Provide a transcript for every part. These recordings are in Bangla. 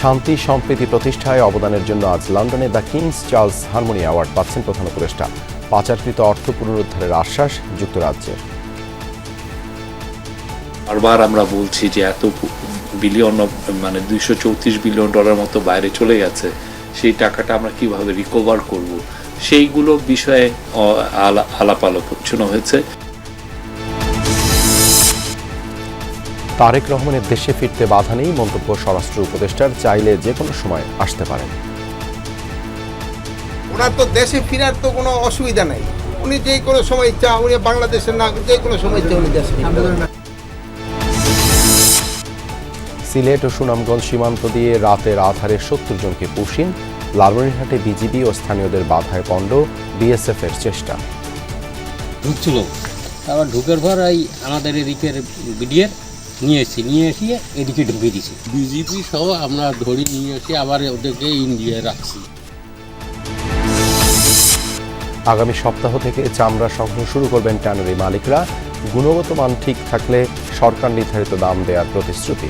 শান্তি, সম্প্রীতি প্রতিষ্ঠায় অবদানের জন্য আজ লন্ডনে the King's Charles Harmony Award পাচ্ছেন প্রধান উপদেষ্টা। পাচারকৃত অর্থ পুনরুদ্ধারের আশ্বাস যুক্তরাজ্যের বারবার আমরা বলছি যে এত বিলিয়ন মানে দুইশো চৌত্রিশ বিলিয়ন ডলার মতো বাইরে চলে গেছে, সেই টাকাটা আমরা কীভাবে রিকভার করব? সেইগুলো বিষয়ে আলাপ আলোচনা হয়েছে। তারেক রহমানের দেশে ফিরতে বাধা নেই মন্তব্য স্বরাষ্ট্র উপদেষ্টার চাইলে যে কোনো সময় আসতে পারেন। ওনার তো দেশে ফিরার তো কোনো অসুবিধা নাই। উনি যে কোনো সময় ইচ্ছা উনি বাংলাদেশের না যে কোনো সময় ইচ্ছা উনি দেশে সিলেট ও সুনামগঞ্জ সীমান্ত দিয়ে রাতের আধারে সত্তর জনকে পুষিন লালমনিরহাটে বিজিবি ও স্থানীয়দের বাধায় পণ্ড বিএসএফ এর চেষ্টা। ঢুকছিল। আবার ঢুকের পর এই আমাদের এদিকের বিডিএর নিয়ে এসেছি নিয়ে এসে এদিকে ঢুকে দিছি বিজেপি সহ আমরা ধরে নিয়ে এসে আবার ওদেরকে ইন্ডিয়ায় রাখছি। আগামী সপ্তাহ থেকে চামড়া সংগ্রহ শুরু করবেন ট্যানারি মালিকরা। গুণগত মান ঠিক থাকলে সরকার নির্ধারিত দাম দেওয়ার প্রতিশ্রুতি।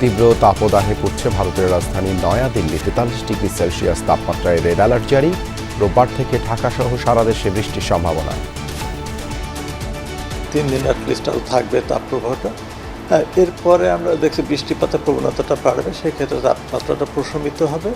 তীব্র তাপদাহে পড়ছে ভারতের রাজধানী নয়াদিল্লি তেতাল্লিশ ডিগ্রি সেলসিয়াস তাপমাত্রায় রেড অ্যালার্ট জারি। রোববার থেকে ঢাকা সহ সারা দেশে বৃষ্টির সম্ভাবনা। তিন দিন অ্যাটলিস্ট আরও থাকবে হ্যাঁ এরপরে আমরা দেখছি বৃষ্টিপাতের প্রবণতাটা বাড়বে সেক্ষেত্রে তাপমাত্রাটা প্রশমিত হবে।